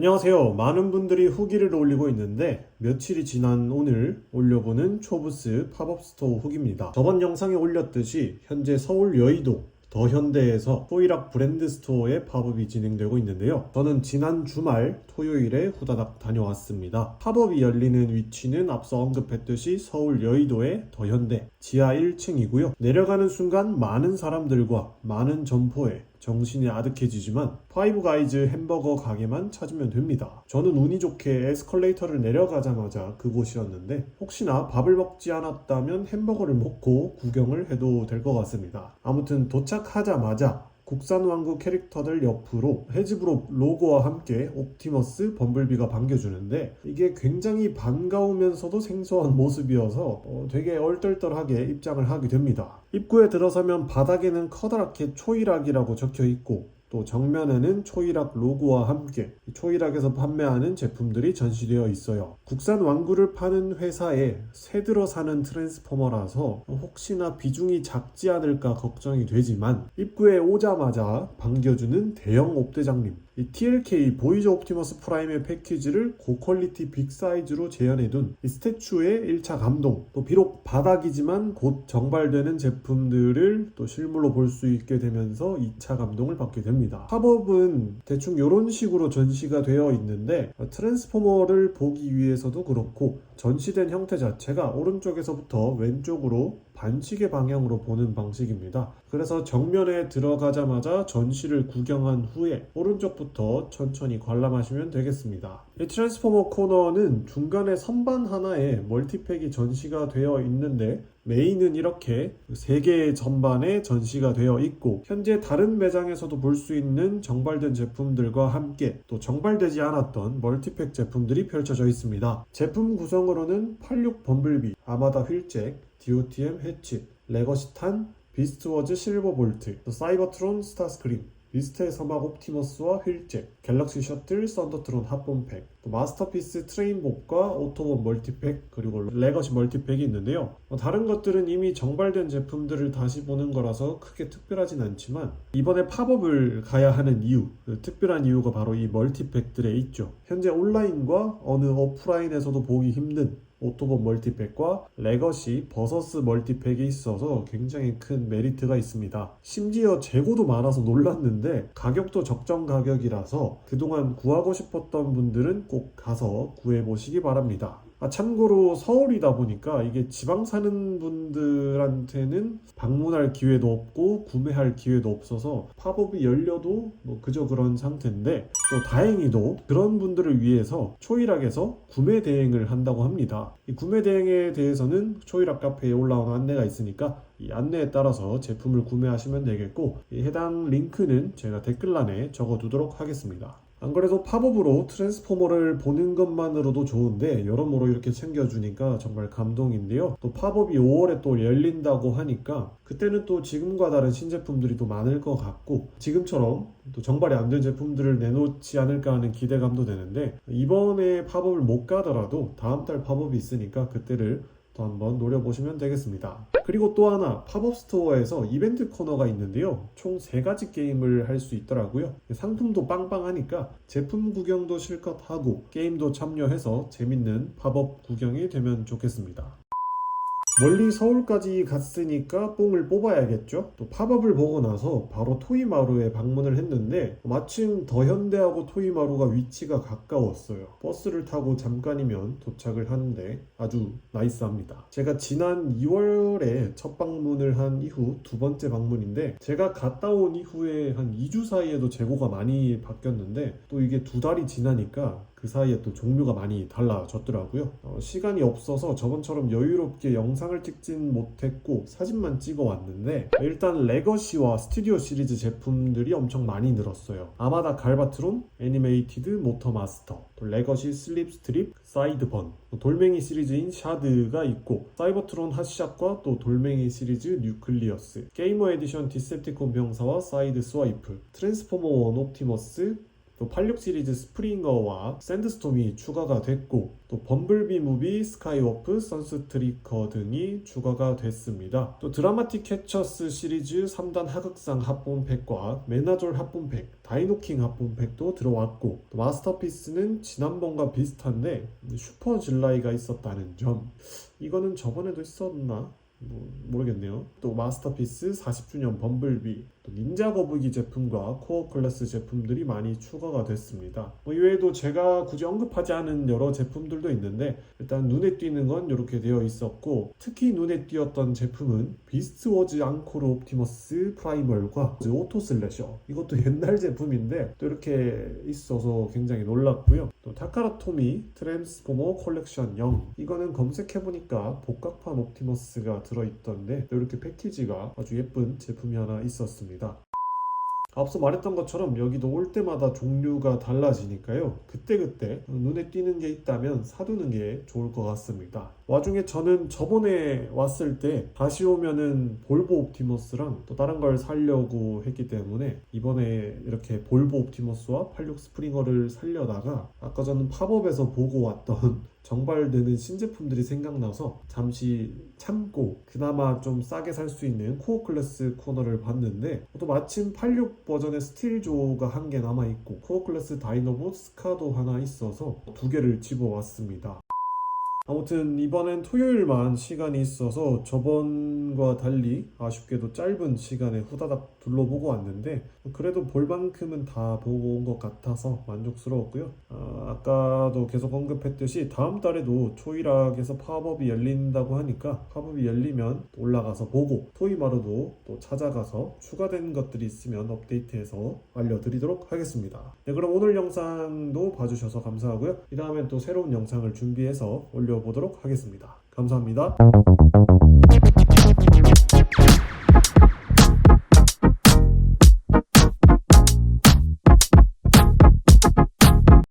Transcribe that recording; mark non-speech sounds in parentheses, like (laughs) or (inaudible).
안녕하세요. 많은 분들이 후기를 올리고 있는데 며칠이 지난 오늘 올려보는 초부스 팝업 스토어 후기입니다. 저번 영상에 올렸듯이 현재 서울 여의도 더 현대에서 토이락 브랜드 스토어의 팝업이 진행되고 있는데요. 저는 지난 주말 토요일에 후다닥 다녀왔습니다. 팝업이 열리는 위치는 앞서 언급했듯이 서울 여의도의 더 현대 지하 1층이고요. 내려가는 순간 많은 사람들과 많은 점포에 정신이 아득해지지만 파이브 가이즈 햄버거 가게만 찾으면 됩니다. 저는 운이 좋게 에스컬레이터를 내려가자마자 그곳이었는데 혹시나 밥을 먹지 않았다면 햄버거를 먹고 구경을 해도 될 것 같습니다. 아무튼 도착하자마자 국산 왕국 캐릭터들 옆으로 해즈브로 로고와 함께 옵티머스 범블비가 반겨주는데 이게 굉장히 반가우면서도 생소한 모습이어서 어, 되게 얼떨떨하게 입장을 하게 됩니다. 입구에 들어서면 바닥에는 커다랗게 초이락이라고 적혀 있고 또 정면에는 초이락 로고와 함께 초이락에서 판매하는 제품들이 전시되어 있어요. 국산 왕구를 파는 회사에 새들어 사는 트랜스포머라서 혹시나 비중이 작지 않을까 걱정이 되지만 입구에 오자마자 반겨주는 대형 옵대장님 이 TLK 보이즈 옵티머스 프라임의 패키지를 고퀄리티 빅 사이즈로 재현해둔 이 스태츄의 1차 감동 또 비록 바닥이지만 곧 정발되는 제품들을 또 실물로 볼 수 있게 되면서 2차 감동을 받게 됩니다 팝업은 대충 이런 식으로 전시가 되어 있는데 트랜스포머를 보기 위해서도 그렇고 전시된 형태 자체가 오른쪽에서부터 왼쪽으로 반시계 방향으로 보는 방식입니다. 그래서 정면에 들어가자마자 전시를 구경한 후에 오른쪽부터 천천히 관람하시면 되겠습니다. 이 트랜스포머 코너는 중간에 선반 하나에 멀티팩이 전시가 되어 있는데 메인은 이렇게 세 개의 전반에 전시가 되어 있고 현재 다른 매장에서도 볼 수 있는 정발된 제품들과 함께 또 정발되지 않았던 멀티팩 제품들이 펼쳐져 있습니다. 제품 구성으로는 86 범블비, 아마다 휠잭, DOTM 해치, 레거시탄, 비스트워즈 실버 볼트, 또 사이버트론 스타스크림, 비스트의 서막 옵티머스와 휠잭, 갤럭시 셔틀 썬더트론 합본팩, 또 마스터피스 트레인복과 오토본 멀티팩, 그리고 레거시 멀티팩이 있는데요. 뭐 다른 것들은 이미 정발된 제품들을 다시 보는 거라서 크게 특별하진 않지만 이번에 팝업을 가야 하는 이유, 그 특별한 이유가 바로 이 멀티팩들에 있죠. 현재 온라인과 어느 오프라인에서도 보기 힘든 오토본 멀티팩과 레거시 버서스 멀티팩이 있어서 굉장히 큰 메리트가 있습니다. 심지어 재고도 많아서 놀랐는데 가격도 적정 가격이라서 그동안 구하고 싶었던 분들은 꼭 가서 구해보시기 바랍니다. 아, 참고로 서울이다 보니까 이게 지방 사는 분들한테는 방문할 기회도 없고 구매할 기회도 없어서 팝업이 열려도 뭐 그저 그런 상태인데 또 다행히도 그런 분들을 위해서 초이락에서 구매 대행을 한다고 합니다. 이 구매 대행에 대해서는 초이락 카페에 올라온 안내가 있으니까 이 안내에 따라서 제품을 구매하시면 되겠고 이 해당 링크는 제가 댓글란에 적어두도록 하겠습니다. 안 그래도 팝업으로 트랜스포머를 보는 것만으로도 좋은데 여러모로 이렇게 챙겨주니까 정말 감동인데요. 또 팝업이 5월에 또 열린다고 하니까 그때는 또 지금과 다른 신제품들이 또 많을 것 같고 지금처럼 또 정발이 안 된 제품들을 내놓지 않을까 하는 기대감도 되는데 이번에 팝업을 못 가더라도 다음 달 팝업이 있으니까 그때를 또 한번 노려보시면 되겠습니다. 그리고 또 하나 팝업 스토어에서 이벤트 코너가 있는데요. 총 3가지 게임을 할 수 있더라고요. 상품도 빵빵하니까 제품 구경도 실컷 하고 게임도 참여해서 재밌는 팝업 구경이 되면 좋겠습니다. 멀리 서울까지 갔으니까 뽕을 뽑아야겠죠? 또 팝업을 보고 나서 바로 토이마루에 방문을 했는데 마침 더 현대하고 토이마루가 위치가 가까웠어요. 버스를 타고 잠깐이면 도착을 하는데 아주 나이스합니다. 제가 지난 2월에 첫 방문을 한 이후 두 번째 방문인데 제가 갔다 온 이후에 한 2주 사이에도 재고가 많이 바뀌었는데 또 이게 두 달이 지나니까 그 사이에 또 종류가 많이 달라졌더라고요. 어, 시간이 없어서 저번처럼 여유롭게 영상을 찍진 못했고 사진만 찍어 왔는데 일단 레거시와 스튜디오 시리즈 제품들이 엄청 많이 늘었어요. 아마다 갈바트론, 애니메이티드 모터 마스터, 또 레거시 슬립 스트립, 사이드번, 또 돌멩이 시리즈인 샤드가 있고 사이버트론 핫샷과 또 돌멩이 시리즈 뉴클리어스, 게이머 에디션 디셉티콘 병사와 사이드 스와이프, 트랜스포머 원 옵티머스, 또 86 시리즈 스프링어와 샌드스톰이 추가가 됐고 또 범블비 무비, 스카이워프, 선스트리커 등이 추가가 됐습니다. 또 드라마틱 캐처스 시리즈 3단 하극상 합본팩과 메나졸 합본팩, 다이노킹 합본팩도 들어왔고 또 마스터피스는 지난번과 비슷한데 슈퍼 질라이가 있었다는 점 이거는 저번에도 있었나? 뭐, 모르겠네요. 또 마스터피스 40주년 범블비, 또 닌자 거북이 제품과 코어 클래스 제품들이 많이 추가가 됐습니다. 뭐 이외에도 제가 굳이 언급하지 않은 여러 제품들도 있는데 일단 눈에 띄는 건 이렇게 되어 있었고 특히 눈에 띄었던 제품은 비스트 워즈 앙코르 옵티머스 프라이멀과 오토 슬래셔 이것도 (laughs) 옛날 제품인데 또 이렇게 있어서 굉장히 놀랐고요. 또 타카라토미 트랜스포머 컬렉션 0 이거는 검색해보니까 복각판 옵티머스가 들어있던데 또 이렇게 패키지가 아주 예쁜 제품이 하나 있었습니다. 앞서 말했던 것처럼 여기도 올 때마다 종류가 달라지니까요. 그때그때 눈에 띄는 게 있다면 사두는 게 좋을 것 같습니다. 와중에 저는 저번에 왔을 때 다시 오면은 볼보 옵티머스랑 또 다른 걸 살려고 했기 때문에 이번에 이렇게 볼보 옵티머스와 86 스프링어를 살려다가 아까 저는 팝업에서 보고 왔던 정발되는 신제품들이 생각나서 잠시 참고 그나마 좀 싸게 살 수 있는 코어 클래스 코너를 봤는데 또 마침 86 버전의 스틸조가 한 개 남아 있고 코어 클래스 다이너보 스카도 하나 있어서 두 개를 집어왔습니다. 아무튼 이번엔 토요일만 시간이 있어서 저번과 달리 아쉽게도 짧은 시간에 후다닥 둘러보고 왔는데 그래도 볼 만큼은 다 보고 온 것 같아서 만족스러웠고요. 아, 아까도 계속 언급했듯이 다음 달에도 초이락에서 팝업이 열린다고 하니까 팝업이 열리면 올라가서 보고 토이마루도 또 찾아가서 추가된 것들이 있으면 업데이트해서 알려드리도록 하겠습니다. 네, 그럼 오늘 영상도 봐주셔서 감사하고요. 이 다음엔 또 새로운 영상을 준비해서 올려보도록 하겠습니다. 감사합니다.